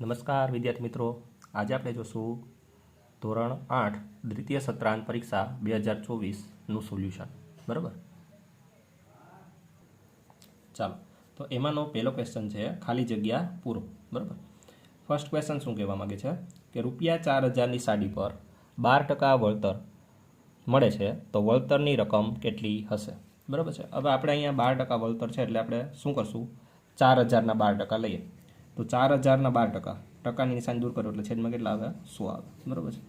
નમસ્કાર, વિદ્યાર્થી મિત્રો. આજે આપણે જોશું ધોરણ આઠ, દ્વિતીય સત્રાંત પરીક્ષા બે હજાર ચોવીસનું સોલ્યુશન. બરાબર? ચાલો. તો એમાંનો પહેલો ક્વેશ્ચન છે, ખાલી જગ્યા પૂરો. બરાબર? ફર્સ્ટ ક્વેશ્ચન શું કહેવા માગે છે? કે રૂપિયા ચાર હજારની સાડી પર બાર ટકા વળતર મળે છે, તો વળતરની રકમ કેટલી હશે? બરાબર છે? હવે આપણે અહીંયા બાર ટકા વળતર છે, એટલે આપણે શું કરશું? ચાર હજારના બાર ટકા લઈએ. તો ચાર હજારના બાર ટકા. ટકાની નિશાન દૂર કરો એટલે છેદમાં કેટલા આવે? સો આવે. બરાબર છે.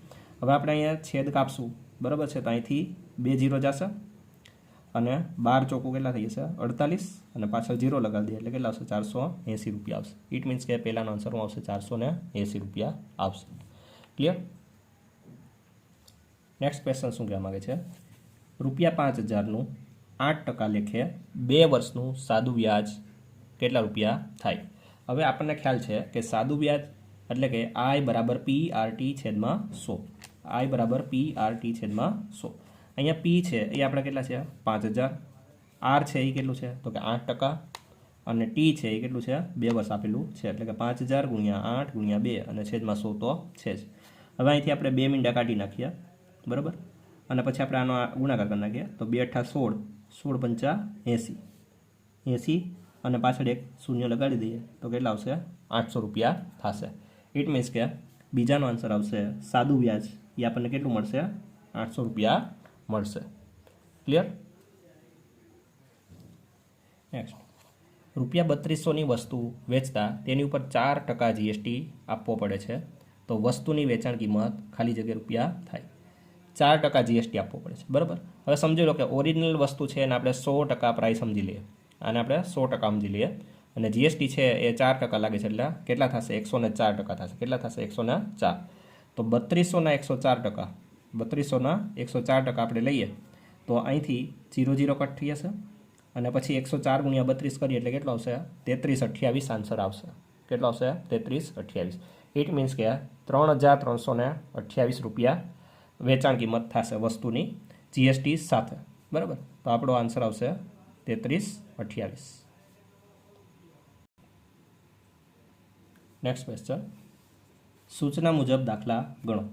હવે આપણે અહીંયા છેદ કાપશું. બરાબર છે? તો અહીંથી બે જીરો જશે અને બાર ચોખ્ખું કેટલા થઈ જશે? અડતાલીસ અને પાછળ જીરો લગાવી દઈએ એટલે કેટલા આવશે? ચારસો એંસી રૂપિયા આવશે. ઇટ મીન્સ કે પહેલાનો આન્સરમાં આવશે ચારસો ને એંસી રૂપિયા આવશે. ક્લિયર નેક્સ્ટ ક્વેશ્ચન શું કહેવા માગે છે? રૂપિયા પાંચ હજારનું આઠ ટકા લેખે બે વર્ષનું સાદું વ્યાજ કેટલા રૂપિયા થાય? હવે આપણને ખ્યાલ છે કે સાદું વ્યાજ એટલે કે આઈ બરાબર પી આર ટી છેદમાં સો. આઈ બરાબર પી આર ટી છેદમાં સો. અહીંયા પી છે, એ આપણે કેટલા છે? પાંચ હજાર. આર છે, એ કેટલું છે? તો કે આઠ ટકા. અને ટી છે, એ કેટલું છે? બે વર્ષ આપેલું છે. એટલે કે પાંચ હજાર ગુણ્યા આઠ ગુણ્યા બે અને છેદમાં સો તો છે જ. હવે અહીંથી આપણે બે મીંડા કાઢી નાખીએ. બરાબર? અને પછી આપણે આનો ગુણાકાર કરી નાખીએ. તો બે અઠા સોળ સોળ પંચા એંસી. એંસી અને પાછળ એક શૂન્ય લગાડી દઈએ. તો કેટલા આવશે? આઠસો રૂપિયા થશે. ઇટ મીન્સ કે બીજાનો આન્સર આવશે સાદું વ્યાજ. એ આપણને કેટલું મળશે? આઠસો રૂપિયા મળશે. ક્લિયર નેક્સ્ટ રૂપિયા બત્રીસોની વસ્તુ વેચતા તેની ઉપર ચાર ટકા જીએસટી આપવો પડે છે. તો વસ્તુની વેચાણ કિંમત ખાલી જગ્યાએ રૂપિયા થાય. ચાર ટકા જીએસટી આપવો પડે છે. બરાબર? હવે સમજી લો કે ઓરિજિનલ વસ્તુ છે એને આપણે સો ટકા પ્રાઇસ સમજી લઈએ. આને આપણે સો ટકા સમજી લઈએ. અને જીએસટી છે એ ચાર ટકા લાગે છે, એટલે કેટલા થશે? એકસો ને ચાર ટકા થશે. કેટલા થશે? એકસો ચાર. તો બત્રીસોના એકસો ચાર ટકા બત્રીસોના એકસો ચાર ટકા આપણે લઈએ, તો અહીંથી જીરો જીરો કટ થઈ જશે. અને પછી એકસો ચાર ગુણ્યા બત્રીસ કરીએ એટલે કેટલો આવશે? તેત્રીસ અઠ્યાવીસ આન્સર આવશે. કેટલો આવશે? તેત્રીસ અઠ્યાવીસ. ઇટ મીન્સ કે ત્રણ હજાર ત્રણસો અઠ્યાવીસ રૂપિયા વેચાણ કિંમત થશે વસ્તુની જીએસટી સાથે. બરાબર? તો આપણો આન્સર આવશે તેત્રીસ અઠ્યાવીસ. નેક્સ્ટ ક્વેશ્ચન સૂચના મુજબ દાખલા ગણો.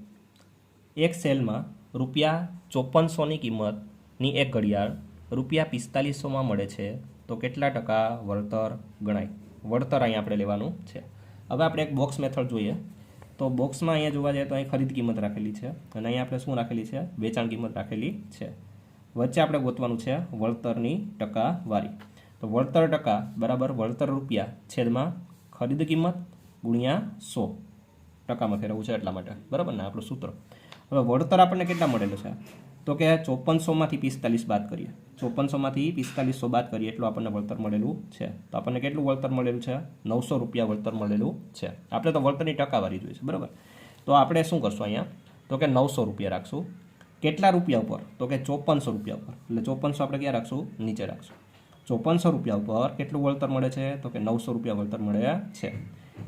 એક સેલમાં રૂપિયા ચોપનસોની કિંમતની એક ઘડિયાળ રૂપિયા પિસ્તાલીસોમાં મળે છે, તો કેટલા ટકા વળતર ગણાય? વળતર અહીંયા આપણે લેવાનું છે. હવે આપણે એક બોક્સ મેથડ જોઈએ. તો બોક્સમાં અહીંયા જોવા જઈએ તો અહીં ખરીદ કિંમત રાખેલી છે અને અહીંયા આપણે શું રાખેલી છે? વેચાણ કિંમત રાખેલી છે. વચ્ચે આપણે ગોતવાનું છે વળતરની ટકાવારી તો વળતર ટકા બરાબર વળતર રૂપિયા છેદમાં ખરીદ કિંમત ગુણ્યા સો ટકામાં ફેરવવું છે એટલા માટે. બરાબર ને? આપણું સૂત્ર. હવે વળતર આપણને કેટલા મળેલું છે? તો કે ચોપનસોમાંથી પિસ્તાલીસ બાદ કરીએ. ચોપનસોમાંથી પિસ્તાલીસો બાદ કરીએ એટલું આપણને વળતર મળેલું છે. તો આપણને કેટલું વળતર મળેલું છે? નવસો રૂપિયા વળતર મળેલું છે. આપણે તો વળતરની ટકાવારી જોઈએ છે. બરાબર? તો આપણે શું કરશું અહીંયા? તો કે નવસો રૂપિયા રાખશું. કેટલા રૂપિયા ઉપર? તો કે ચોપનસો રૂપિયા ઉપર. એટલે ચોપનસો આપણે ક્યાં રાખશું? નીચે રાખશું. ચોપનસો રૂપિયા ઉપર કેટલું વળતર મળે છે? તો કે નવસો રૂપિયા વળતર મળે છે.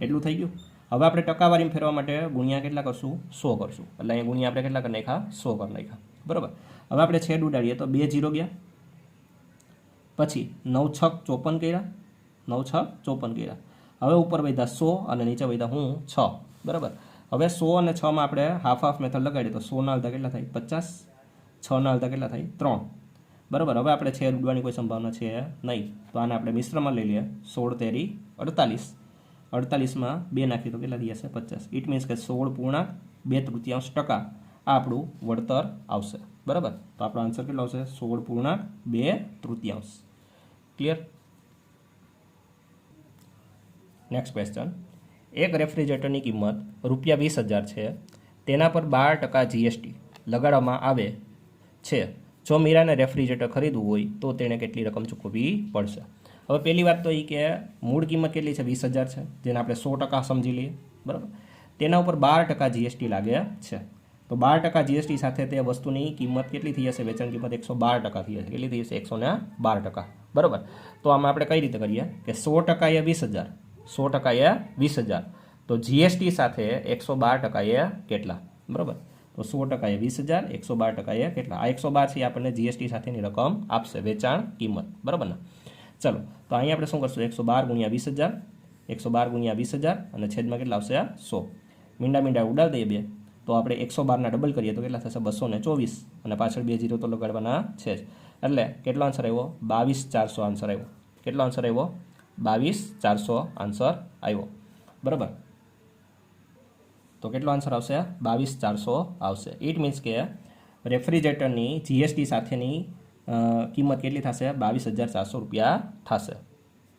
એટલું થઈ ગયું. હવે આપણે ટકાવારીમાં ફેરવા માટે ગુણ્યા કેટલા કરશું? સો કરશું. એટલે અહીંયા ગુણ્યા આપણે કેટલા કરી નાખ્યા? સો કરી નાખ્યા. બરાબર? હવે આપણે છેદ ઉડાડીએ તો બે જીરો ગયા. પછી નવ છક ચોપન કર્યા. નવ છ ચોપન કર્યા. હવે ઉપર વધ્યા સો અને નીચે વધ્યા હું છ. બરાબર? હવે સો અને છમાં આપણે હાફ હાફ મેથડ લગાડીએ તો સોના અડધા કેટલા થાય? પચાસ? છના અડધા કેટલા થાય? ત્રણ. બરાબર, હવે આપણે છેદ ઉડવાની કોઈ સંભાવના છે નહીં. તો આને આપણે મિશ્રમાં લઈ લઈએ. સોળ, તેરી, અડતાલીસ. અડતાલીસમાં બે નાખીએ તો કેટલા થઈ જશે? પચાસ. ઇટ મીન્સ કે સોળ પૂર્ણાંક બે તૃતીયાંશ ટકા આ આપણું વળતર આવશે. બરાબર? તો આપણો આન્સર કેટલો આવશે? સોળ પૂર્ણાંક બે તૃતીયાંશ. ક્લિયર નેક્સ્ટ ક્વેશ્ચન એક રેફ્રિજરેટરની કિંમત રૂપિયા વીસ હજાર છે. તેના પર બાર ટકા જીએસટી લગાડવામાં આવે છે. જો મીરાને રેફ્રિજરેટર ખરીદવું હોય, તો તેણે કેટલી રકમ ચૂકવવી પડશે? હવે પહેલી વાત તો એ કે મૂળ કિંમત કેટલી છે? વીસ હજાર છે. જેને આપણે સો ટકા સમજી લઈએ. બરાબર? તેના ઉપર બાર ટકા જીએસટી લાગે છે. તો બાર ટકા જીએસટી સાથે તે વસ્તુની કિંમત કેટલી થઈ જશે વેચાણ કિંમત એકસો બાર ટકા થઈ જશે કેટલી થઈ જશે એકસો ને બાર ટકા. બરાબર? તો આમાં આપણે કઈ રીતે કરીએ? કે સો ટકા એ વીસ હજાર. સો ટકા એ વીસ હજાર. તો જીએસટી સાથે એકસો બાર ટકા એ કેટલા? બરાબર? તો સો ટકા એ વીસ હજાર, એકસો બાર ટકા એ કેટલા? આ એકસો બાર છે આપણને જીએસટી સાથેની રકમ આપશે, વેચાણ કિંમત. બરાબર ને? ચલો, તો અહીંયા આપણે શું કરશું? એકસો બાર ગુણ્યા વીસ હજાર, એકસો બાર ગુણ્યા વીસ હજાર, અને છેદમાં કેટલા આવશે? સો. મીંડા મીંડા ઉડાડી દઈએ બે. તો આપણે એકસો બારના ડબલ કરીએ, તો કેટલા થશે? બસો ચોવીસ. અને પાછળ બે જીરો તો લગાડવાના છે જ. એટલે કેટલો આન્સર આવ્યો? બાવીસ ચારસો આન્સર આવ્યો. કેટલો આન્સર આવ્યો? બાવીસ, ચારસો, આન્સર આવ્યો. બરાબર? તો કેટલો આન્સર આવશે? બાવીસ, ચારસો આવશે. ઇટ મીન્સ કે રેફ્રિજરેટરની જીએસટી સાથેની કિંમત કેટલી થશે? બાવીસ હજાર ચારસો રૂપિયા થશે.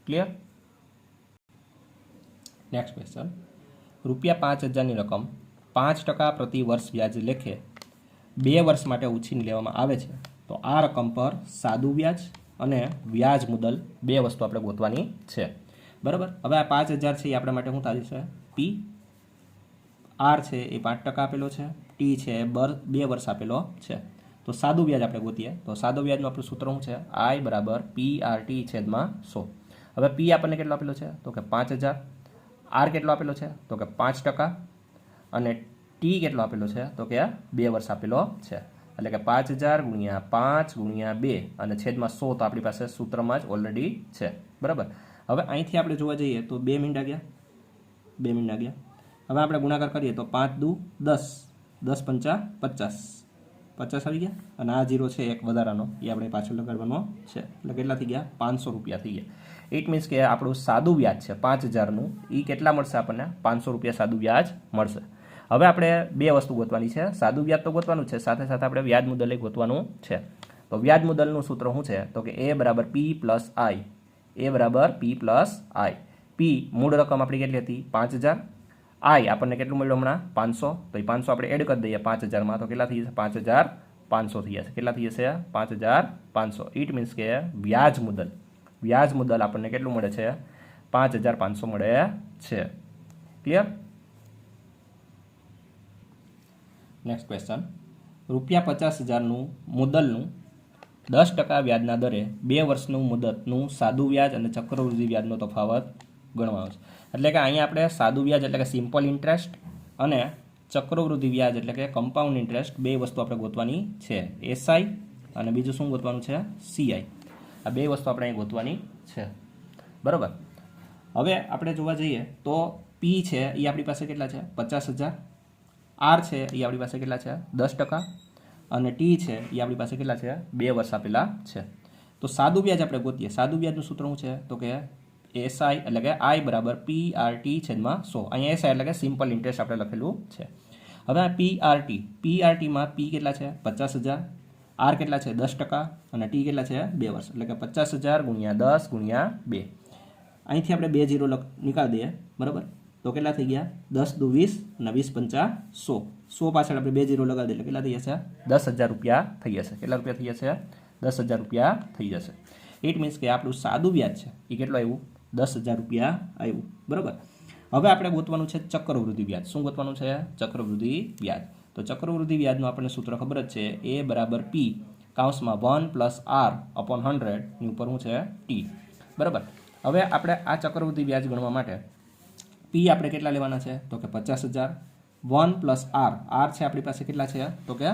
ક્લિયર નેક્સ્ટ ક્વેશ્ચન રૂપિયા પાંચ હજારની રકમ પાંચ ટકા પ્રતિ વર્ષ વ્યાજ લેખે બે વર્ષ માટે ઉછીની લેવામાં આવે છે. તો આ રકમ પર સાદું વ્યાજ અને વ્યાજ મુદલ બે વસ્તુ આપણે ગોતવાની છે. બરાબર? હવે આ પાંચ હજાર છે એ આપણા માટે શું થાય છે? પી આર છે એ પાંચ ટકા આપેલો છે. ટી છે બર, બે વર્ષ આપેલો છે. તો સાદું વ્યાજ આપણે ગોતીએ. તો સાદું વ્યાજનું આપણું સૂત્ર શું છે? આઈ બરાબર પી આર ટી છેદમાં સો. હવે પી આપણને કેટલો આપેલો છે? તો કે પાંચ હજાર. આર કેટલો આપેલો છે? તો કે પાંચ ટકા. અને ટી કેટલો આપેલો છે? તો કે બે વર્ષ આપેલો છે. એટલે કે પાંચ હજાર ગુણ્યા પાંચ ગુણ્યા બે. અને છેદમાં સો તો આપણી પાસે સૂત્રમાં જ ઓલરેડી છે. બરાબર? હવે અહીંથી આપણે જોવા જઈએ તો બે મિનિટ ગયા બે મિનિટ ગયા હવે આપણે ગુણાકાર કરીએ તો પાંચ દુ દસ. દસ પંચા પચાસ. પચાસ આવી ગયા. અને આ જીરો છે એક વધારાનો. એ આપણે પાછળ લગાડવાનો છે. એટલે કેટલા થઈ ગયા? પાંચસો રૂપિયા થઈ ગયા. ઇટ મીન્સ કે આપણું સાદું વ્યાજ છે પાંચ હજારનું. એ કેટલા મળશે આપણને? પાંચસો રૂપિયા સાદું વ્યાજ મળશે. હવે આપણે બે વસ્તુ ગોતવાની છે. સાદું વ્યાજ તો ગોતવાનું છે, સાથે સાથે આપણે વ્યાજ મુદલે ગોતવાનું છે. તો વ્યાજ મુદલનું સૂત્ર શું છે? તો કે એ બરાબર પી પ્લસ આઈ એ બરાબર પી પ્લસ આઈ પી મૂળ રકમ આપણી કેટલી હતી? પાંચ હજાર. આઈ આપણને કેટલું મળ્યું હમણાં? પાંચસો. તો એ પાંચસો આપણે એડ કરી દઈએ પાંચ હજારમાં. તો કેટલા થઈ જશે? પાંચ હજાર પાંચસો થઈ જશે. કેટલા થઈ જશે? પાંચ હજાર પાંચસો. ઇટ મીન્સ કે વ્યાજ મુદલ. વ્યાજ મુદલ આપણને કેટલું મળે છે? પાંચ હજાર પાંચસો મળે છે. ક્લિયર નેક્સ્ટ ક્વેશ્ચન રૂપિયા પચાસ હજારનું મુદલનું દસ ટકા વ્યાજના દરે બે વર્ષનું મુદતનું સાદું વ્યાજ અને ચક્રવૃદ્ધિ વ્યાજનો તફાવત ગણવાનો છે. એટલે કે અહીંયા આપણે સાદું વ્યાજ એટલે કે સિમ્પલ ઇન્ટરેસ્ટ અને ચક્રવૃદ્ધિ વ્યાજ એટલે કે કમ્પાઉન્ડ ઇન્ટરેસ્ટ બે વસ્તુ આપણે ગોતવાની છે. એસઆઈ અને બીજું શું ગોતવાનું છે? સીઆઈ આ બે વસ્તુ આપણે અહીં ગોતવાની છે. બરાબર? હવે આપણે જોવા જઈએ તો પી છે એ આપણી પાસે કેટલા છે? પચાસ હજાર. આર છે, એ આપણી પાસે કેટલા છે? દસ ટકા. અને ટી છે, એ આપણી પાસે કેટલા છે? બે વર્ષ આપેલા છે. તો સાદું વ્યાજ આપણે ગોતીએ. સાદું વ્યાજનું સૂત્ર શું છે? તો કે એસઆઈ એટલે કે આઈ બરાબર પી આર ટી છેદમાં સો. અહીંયા એસઆઈ એટલે કે સિમ્પલ ઇન્ટરેસ્ટ આપણે લખેલું છે. હવે આ P R T. P R ટીમાં પી કેટલા છે? પચાસ હજાર. આર કેટલા છે? દસ ટકા. અને ટી કેટલા છે? બે વર્ષ. એટલે કે પચાસ હજાર ગુણ્યા દસ ગુણ્યા બે. અહીંથી આપણે બે જીરો લખ નીકાળી દઈએ. બરાબર? તો કેટલા થઈ ગયા? દસ દુ વીસ અને વીસ પંચા સો. સો પાછળ આપણે બે જીરો લગાવી દઈએ. કેટલા થઈ જશે? દસ હજાર રૂપિયા થઈ જશે. કેટલા રૂપિયા થઈ જશે? દસ હજાર રૂપિયા થઈ જશે. ઇટ મીન્સ કે આપણું સાદું વ્યાજ છે. એ કેટલું આવ્યું? દસ હજાર રૂપિયા આવ્યું. બરાબર? હવે આપણે ગોતવાનું છે ચક્રવૃદ્ધિ વ્યાજ. શું ગોતવાનું છે? ચક્રવૃદ્ધિ વ્યાજ. તો ચક્રવૃદ્ધિ વ્યાજનું આપણને સૂત્ર ખબર જ છે. એ બરાબર પી કાઉન્સમાં વન પ્લસ આર અપોન હંડ્રેડની ઉપર શું છે ટી બરાબર? હવે આપણે આ ચક્રવૃદ્ધિ વ્યાજ ગણવા માટે પી આપણે કેટલા લેવાના છે? તો કે પચાસ હજાર. One plus R. આર છે આપણી પાસે કેટલા છે? તો કે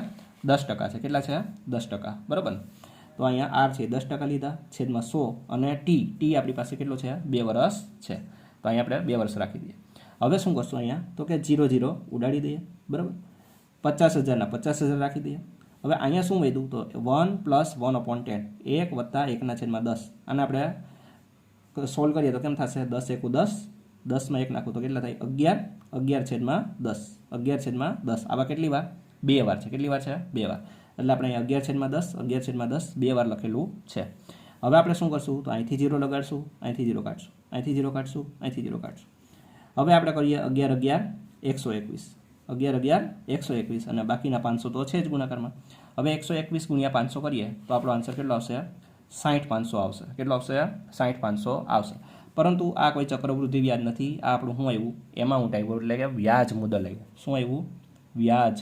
દસ ટકા છે. કેટલા છે? દસ ટકા. બરાબર? તો અહીંયા આર છે દસ ટકા લીધા. છેદમાં સો અને ટી ટી આપણી પાસે કેટલો છે? બે વર્ષ છે. તો અહીંયા આપણે બે વર્ષ રાખી દઈએ. હવે શું કરશું અહીંયા? તો કે જીરો જીરો ઉડાડી દઈએ. બરાબર? પચાસ હજારના પચાસ હજાર રાખી દઈએ. હવે અહીંયા શું વધ્યું? તો one plus one upon ten. એક વત્તા એકના છેદમાં દસ. અને આપણે સોલ્વ કરીએ તો કેમ થશે? દસ એકુ દસ દસમાં એક નાખું તો કેટલા થાય? અગિયાર. અગિયાર છેદમાં દસ. અગિયાર છેદમાં દસ. આવા કેટલી વાર? બે વાર છે. કેટલી વાર છે? બે વાર. એટલે આપણે અહીં અગિયાર છેદમાં દસ, અગિયાર છેદમાં દસ બે વાર લખેલું છે. હવે આપણે શું કરશું? તો અહીંથી જીરો લગાડશું, અહીંથી જીરો કાઢશું, અહીંથી જીરો કાઢશું, અહીંથી જીરો કાઢશું. હવે આપણે કરીએ અગિયાર અગિયાર, એકસો એકવીસ. અગિયાર અગિયાર, એકસો એકવીસ અને બાકીના પાંચસો તો છે જ ગુણાકારમાં. હવે એકસો એકવીસ ગુણ્યા પાંચસો કરીએ તો આપણો આન્સર કેટલો આવશે? સાઠ પાંચસો આવશે. કેટલો આવશે? સાઠ પાંચસો આવશે. પરંતુ આ કોઈ ચક્રવૃદ્ધિ વ્યાજ નથી, આ આપણું શું આવ્યું? એમાઉન્ટ આવ્યું, એટલે કે વ્યાજ મુદલ આવ્યું. શું આવ્યું? વ્યાજ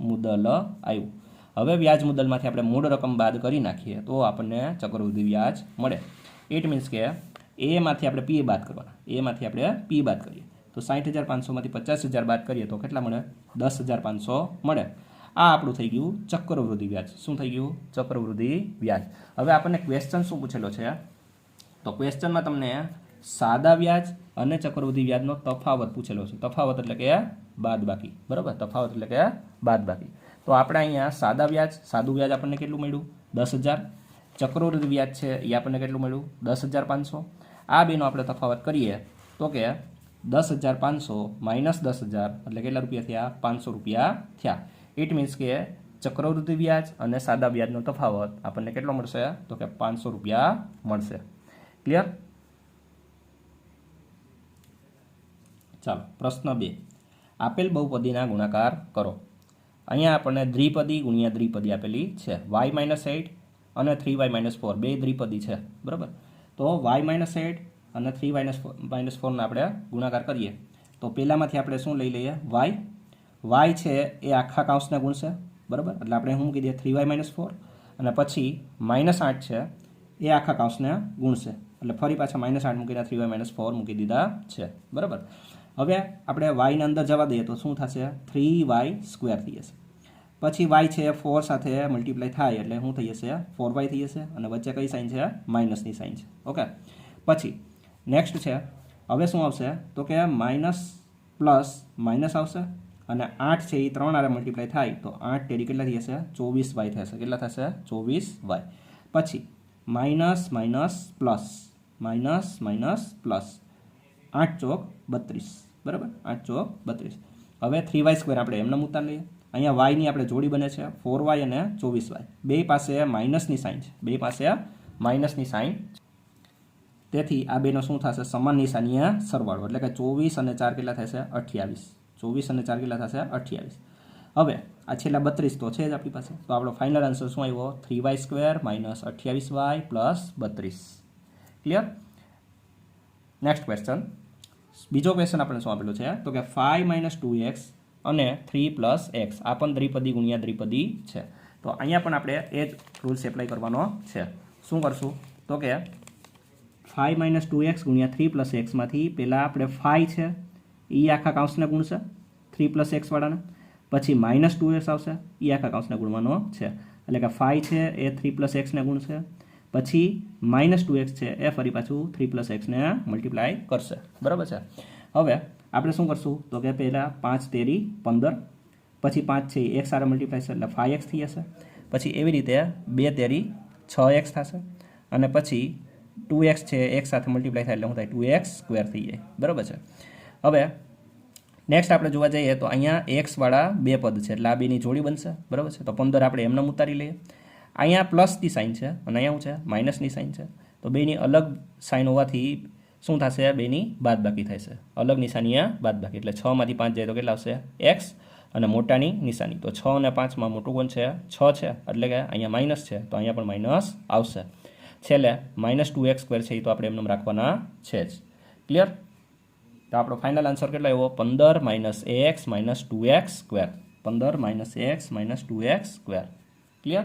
મુદલ આવ્યું. હવે વ્યાજ મુદલમાંથી આપણે મૂળ રકમ બાદ કરી નાખીએ તો આપણને ચક્રવૃદ્ધિ વ્યાજ મળે. ઇટ મીન્સ કે એમાંથી આપણે પી બાદ કરવાના. એમાંથી આપણે પી બાદ કરીએ. તો સાઠ હજાર પાંચસોમાંથી પચાસ હજાર બાદ કરીએ તો કેટલા મળે? દસ હજાર પાંચસો મળે. આ આપણું થઈ ગયું ચક્રવૃદ્ધિ વ્યાજ. શું થઈ ગયું? ચક્રવૃદ્ધિ વ્યાજ. હવે આપણને ક્વેશ્ચન શું પૂછેલો છે? તો ક્વેશ્ચનમાં તમને સાદા વ્યાજ અને ચક્રવૃદ્ધિ વ્યાજનો તફાવત પૂછેલો છે. તફાવત એટલે કે બાદ બાકી બરાબર? તફાવત એટલે કે બાદ બાકી તો આપણે અહીંયા સાદા વ્યાજ, સાદું વ્યાજ આપણને કેટલું મળ્યું? દસ હજાર. ચક્રવૃદ્ધિ વ્યાજ છે એ આપણને કેટલું મળ્યું? દસ હજાર પાંચસો. આ બેનો આપણે તફાવત કરીએ તો કે દસ હજાર પાંચસો માઇનસ દસ હજાર એટલે કેટલા રૂપિયા થયા? પાંચસો રૂપિયા થયા. ઇટ મીન્સ કે ચક્રવૃદ્ધિ વ્યાજ અને સાદા વ્યાજનો તફાવત આપણને કેટલો મળશે? તો કે પાંચસો રૂપિયા મળશે. ક્લિયર ચાલો, પ્રશ્ન બે. આપેલ બહુપદીના ગુણાકાર કરો. અહીંયા આપણને દ્વિપદી ગુણ્યા દ્વિપદી આપેલી છે. વાય માઇનસ એટ અને થ્રી વાય માઇનસ ફોર બે દ્વિપદી છે. બરાબર? તો વાય માઇનસ એટ અને થ્રી માઇનસ માઇનસ ફોરને આપણે ગુણાકાર કરીએ. તો પહેલાંમાંથી આપણે શું લઈ લઈએ? વાય વાય છે એ આખા કાઉન્સને ગુણશે બરાબર? એટલે આપણે શું કીધીએ થ્રી વાય માઇનસ ફોર અને પછી માઇનસ આઠ છે એ આખા કાઉન્સને ગુણશે એટલે ફરી પાછા માઇનસ આઠ મૂકીને થ્રી વાય માઇનસ ફોર મૂકી દીધા છે. બરાબર? હવે આપણે વાયના અંદર જવા દઈએ તો શું થશે? થ્રી વાય સ્ક્વેર થઈ જશે. પછી વાય છે ફોર સાથે મલ્ટીપ્લાય થાય એટલે શું થઈ જશે? ફોર વાય થઈ જશે અને વચ્ચે કઈ સાઇન છે? માઇનસની સાઇન છે. ઓકે પછી નેક્સ્ટ છે, હવે શું આવશે? તો કે માઇનસ પ્લસ માઇનસ આવશે અને આઠ છે એ ત્રણ આરે મલ્ટીપ્લાય થાય તો આઠ ટેરી કેટલા થઈ જશે? ચોવીસ વાય થશે. કેટલા થશે? ચોવીસ વાય પછી minus minus plus minus minus, plus આઠ ચોક બત્રીસ. બરાબર? આઠ ચોક બત્રીસ. હવે થ્રી વાય સ્ક્વેર આપણે એમને ઉતાર લઈએ. અહીંયા વાયની આપણે જોડી બને છે ફોર વાય અને ચોવીસ વાય. બે પાસે માઇનસની સાઇન છે. બે પાસે માઇનસની સાઇન તેથી આ બેનો શું થશે? સમાન નિશાનીય સરવાળો. એટલે કે ચોવીસ અને ચાર કેટલા થશે? અઠ્યાવીસ. ચોવીસ અને ચાર કેટલા થશે? અઠ્યાવીસ. હવે આ છેલ્લા બત્રીસ તો છે જ આપણી પાસે. તો આપણો ફાઇનલ આન્સર શું આવ્યો? થ્રી વાય સ્ક્વેર માઇનસ અઠ્યાવીસ વાય પ્લસ બત્રીસ. ક્લિયર નેક્સ્ટ ક્વેશ્ચન બીજો ક્વેશ્ચન આપણે શું છે. તો કે ફાઈવ માઇનસ ટુ એક્સ અને થ્રી પ્લસ એક્સ આ પણ દ્વિપદી ગુણ્યા દ્વિપદી છે. તો અહીંયા પણ આપણે એ જ રૂલ્સ એપ્લાય કરવાનો છે. શું કરશું? તો કે ફાઈવ માઇનસ ટુ એક્સ ગુણ્યા થ્રી પ્લસ એક્સમાંથી પહેલાં આપણે ફાઈવ છે. એ આખા કાઉન્સને ગુણશે થ્રી પ્લસ એક્સવાળાને પછી માઇનસ ટુ એક્સ આવશે. એ આખા કાઉન્સને ગુણવાનો છે. એટલે કે ફાઈવ છે, એ થ્રી પ્લસ એક્સને ગુણશે પછી માઇનસ ટુ એક્સ છે, એ ફરી પાછું થ્રી પ્લસ એક્સને મલ્ટીપ્લાય કરશે. બરાબર છે? હવે આપણે શું કરશું? તો કે પહેલાં પાંચ તેરી પંદર, પછી પાંચ છે એક સારા મલ્ટીપ્લાય છે એટલે ફાઇવ એક્સ થઈ જશે. પછી એવી રીતે બે તેરી છ એક્સ થશે અને પછી ટુ એક્સ છે એક સાથે મલ્ટીપ્લાય થાય એટલે શું થાય? ટુ એક્સ સ્ક્વેર થઈ જાય. બરાબર છે? હવે નેક્સ્ટ આપણે જોવા જઈએ તો અહીંયા એક્સવાળા બે પદ છે એટલે આ બેની જોડી બનશે. બરાબર છે? તો પંદર આપણે એમને ઉતારી લઈએ. અહીંયા પ્લસની સાઇન છે અને અહીંયા શું છે માઇનસની સાઇન છે. તો બેની અલગ સાઇન હોવાથી શું થશે? બેની બાદ બાકી થશે. અલગ નિશાની બાદ બાકી એટલે છમાંથી પાંચ જાય તો કેટલા આવશે? એક્સ અને મોટાની નિશાની. તો છ અને પાંચમાં મોટું કોણ છે? છ છે. એટલે કે અહીંયા માઇનસ છે. તો અહીંયા પણ માઇનસ આવશે. છેલ્લે માઇનસ ટુ એક્સ સ્ક્વેર છે એ તો આપણે એમને રાખવાના છે જ. ક્લિયર તો આપણો ફાઇનલ આન્સર કેટલો આવ્યો? પંદર minus X minus two X square પંદર minus X minus two X square clear